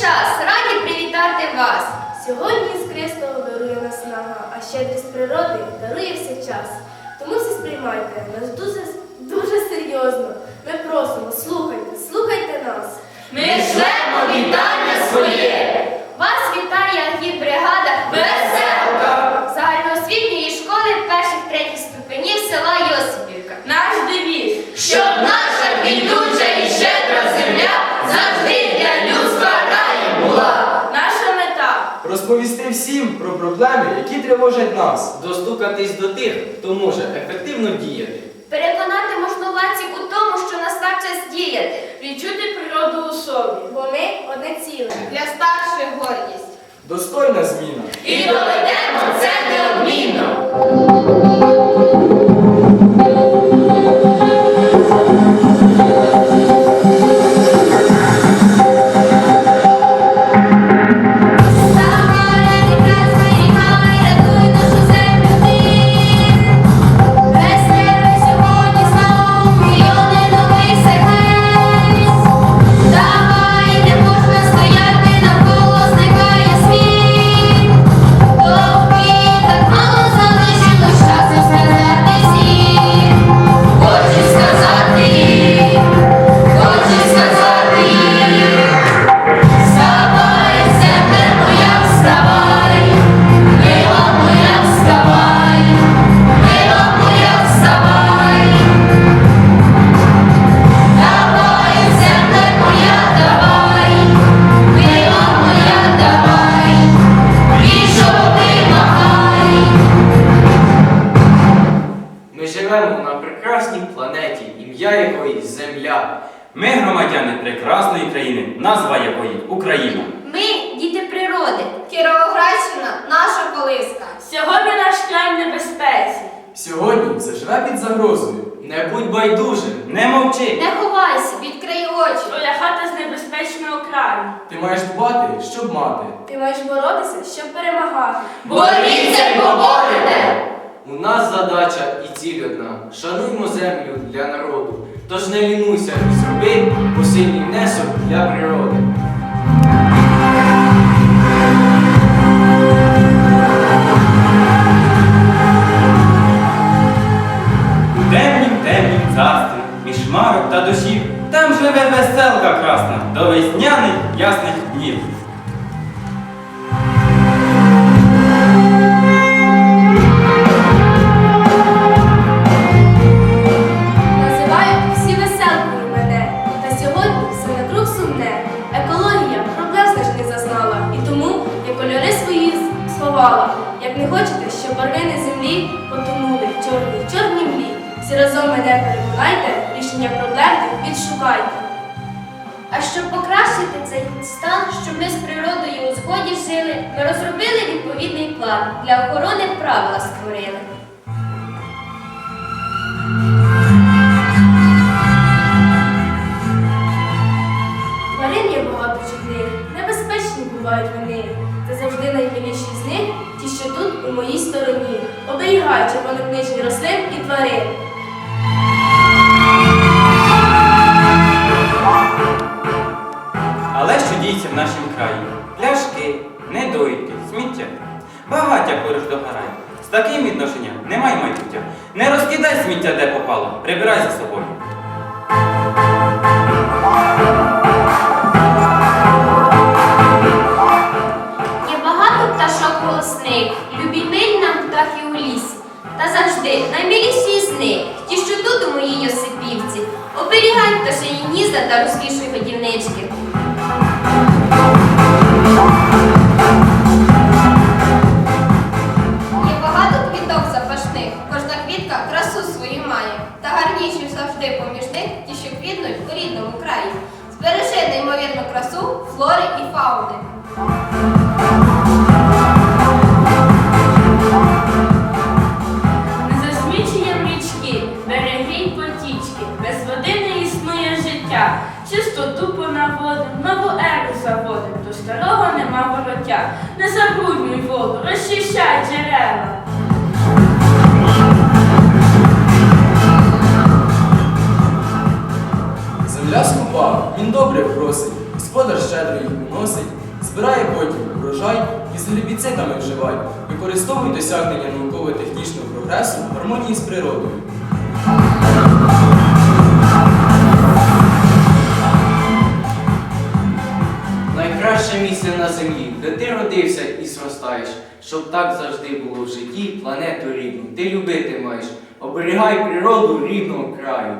час раді привітати вас! Сьогодні з Христого дарує нас нага, а щедрість природи дарує все час. Тому все сприймайте нас дуже дуже серйозно. Ми просимо, слухайте, слухайте нас. Ми шлемо вітання своє! Вас вітає і бригада. Розповісти всім про проблеми, які тривожать нас. Достукатись до тих, хто може ефективно діяти. Переконати можновладців у тому, що настав час діяти. Відчути природу у собі. Бо ми одне ціле. Для старших гордість. Достойна зміна. І доведемо це неодмінно. Живе під загрозою. Не будь байдужим. Не мовчи! Не ховайся. Відкрий очі. Твоя хата з небезпечного краю. Ти маєш дбати, щоб мати. Ти маєш боротися, щоб перемагати. Боріться й поборете. У нас задача і ціль одна. Шануймо землю для народу. Тож не лінуйся і зроби посильний внесок для природи. Всі разом мене переконайте, рішення проблем відшукайте. А щоб покращити цей стан, щоб ми з природою у згоді жили, ми розробили відповідний план для охорони правила створили. Тварин є багато чудних, небезпечні бувають вони. Та завжди найбільші з них ті, що тут у моїй стороні. Оберігай червонокнижні рослин і тварин. Але що діється в нашому краї? Пляшки, недоїдки, сміття. Багаття поруч догорає. З таким відношенням немає майбуття. Не розкидай сміття, де попало, прибирай за собою. Є багато пташок голосних, любі нам птахи у лісі. Та завжди наймиліші з них, ті, що тут у моїй Йосипівці, оберігай пташині гнізда та розкішуй годівнички. Є багато квіток запашних, кожна квітка красу свою має. Та гарніші завжди поміж них ті, що квітнуть у рідному краї. Збережи неймовірну красу флори і фауни. Без води не існує життя. Чистоту понаводим, нову еру заводим. До старого нема вороття. Не забруднюй воду, розчищай джерела. Земля скупа, він добре просить, господар щедро їх уносить, збирає потім урожай і з гербіцидами вживай, використовуй досягнення науково-технічного прогресу в гармонії з природою. Місце на землі, де ти родився і зростаєш, щоб так завжди було в житті планету рідну. Ти любити маєш, оберігай природу рідного краю.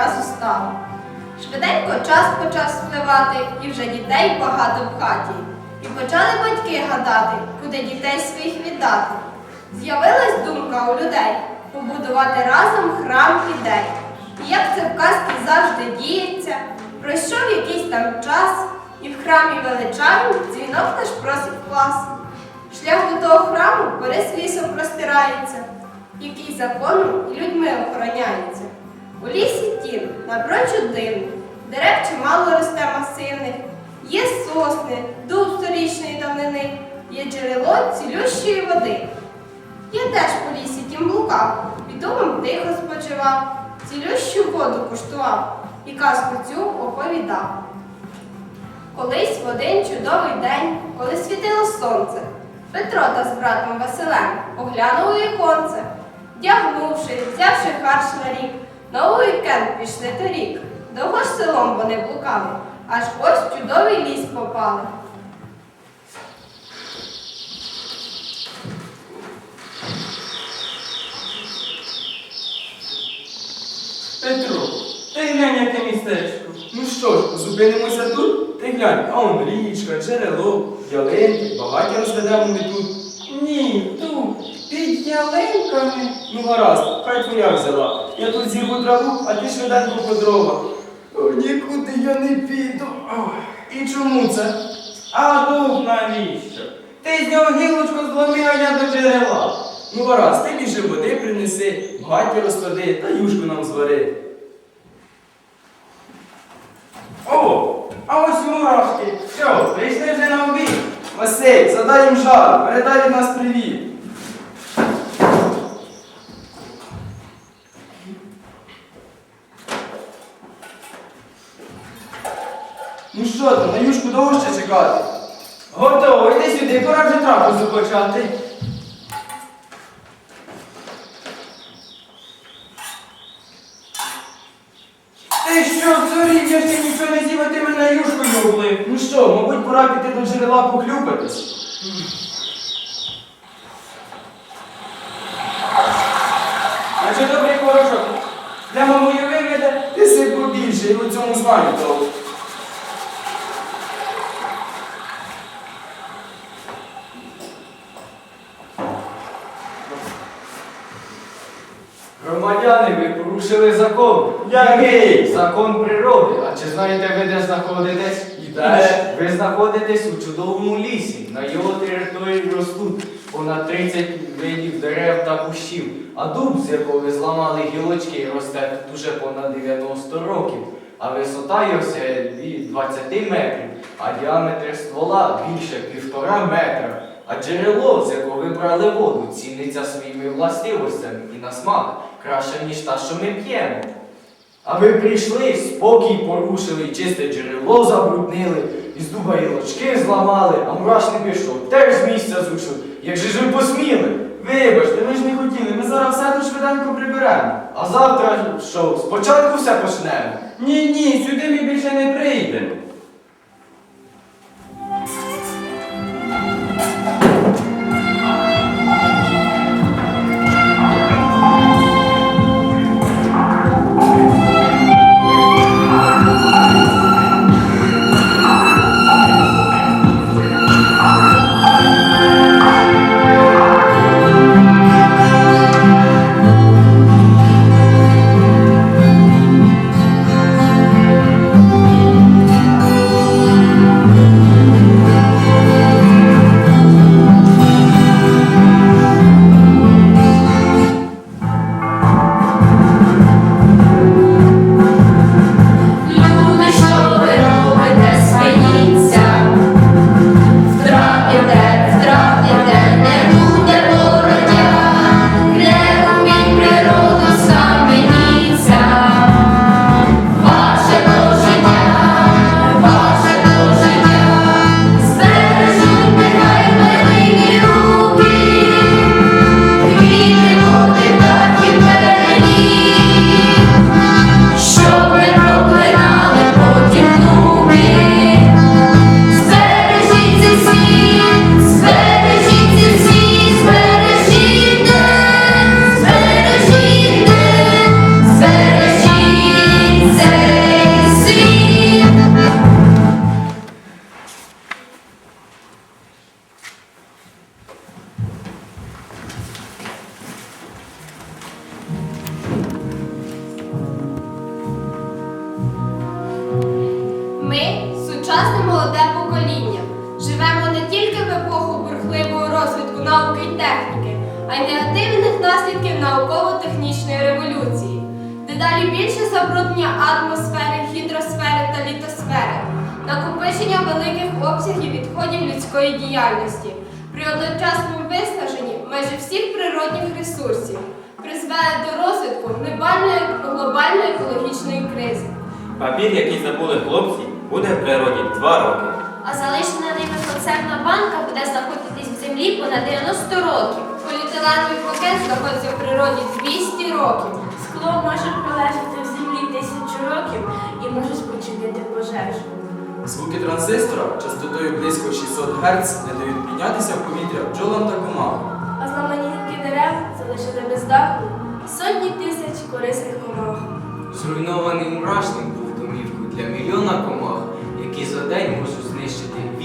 Відразу стала. Швиденько час почав спливати, і вже дітей багато в хаті. І почали батьки гадати, куди дітей своїх віддати. З'явилась думка у людей побудувати разом храм ідей. І як це в казці завжди діється, пройшов якийсь там час, і в храмі величаві дзвінок наш просить клас. Шлях до того храму Борис лісом простирається, який законом і людьми охороняється. У лісі тін, напрочуд дивний, дерев чимало росте масивних, є сосни, дуб сторічної давнини, є джерело цілющої води. Я теж по лісі тім блукав, під тихо спочивав, цілющу воду куштував і казку цю оповідав. Колись в один чудовий день, коли світило сонце, Петро та з братом Василем оглянули віконце. Вдягнувши, взявши харч на рік, на уікенд пішли торік. Довго ж селом вони блукали, аж ось чудовий ліс попали. Петро, ти глянь, яке містечко. Ну що ж, зупинимося тут? Ти глянь, а он річка, джерело, ялинки, багаті розведемо ми тут. Ні, тут, під ялинками. Ну гаразд, хай твоя взяла. Я тут зірву траву, а ти швиденько по дрова. О, нікуди я не піду. Ох, І чому це? А дуб навіщо? Ти з нього гілочку зломив, а я до джерела. Ну гаразд, ти більше води принеси, багаті розклади та юшку нам звари. О, а ось мурашки. Що, прийшли вже на обід? Василь, задай їм жару, передай від нас привіт. Ну що там, на юшку довго ще чекати? Готово, йди сюди, пора вже трапезу почати. Ти що, зорів, я ще нічого не з'їв, а ти мене юшкою облив. Ну що, мабуть, пора джерела. А чи добрий порошок? Для мамою виведе? Ти сип побільше, і у цьому знаю того. Громадяни, ви порушили закон. Який? Закон природи. А чи знаєте ви, де знаходитесь? Де? Ви знаходитесь у чудовому лісі. На його території ростуть понад 30 видів дерев та кущів. А дуб, з якого ви зламали гілочки, росте тут уже понад 90 років. А висота його від 20 метрів, а діаметр ствола більше півтора метра. А джерело, з якого ви брали воду, ціниться своїми властивостями і на смак краще, ніж та, що ми п'ємо. А ви прийшли, спокій порушили, чисте джерело забруднили, із дуба гілочки зламали, а мурашник пішов, теж з місця зрушив. Як же ж ви посміли? Вибачте, ми ж не хотіли, ми зараз все тут швиденько приберемо. А завтра що, спочатку все почнемо? Ні, ні, сюди ми більше не прийдемо. Сучасне молоде покоління. Живемо не тільки в епоху бурхливого розвитку науки і техніки, а й негативних наслідків науково-технічної революції. Дедалі більше забруднення атмосфери, гідросфери та літосфери, накопичення великих обсягів відходів людської діяльності, при одночасному виснаженні майже всіх природних ресурсів призвели до розвитку глобальної екологічної кризи. Папір, який забули хлопці, буде в природі два роки. А залишена ними консервна банка буде знаходитись в землі понад 90 років. Поліетиленовий пакет знаходиться в природі 200 років. Скло може пролежати в землі тисячу років і може спричинити пожежу. Звуки транзистора частотою близько 600 Гц не дають піднятися в повітря бджолам та комахам. А знаменіті дерев залишили без даху сотні тисяч корисних комах. Зруйнований мурашник для мільйона комах, які за день можуть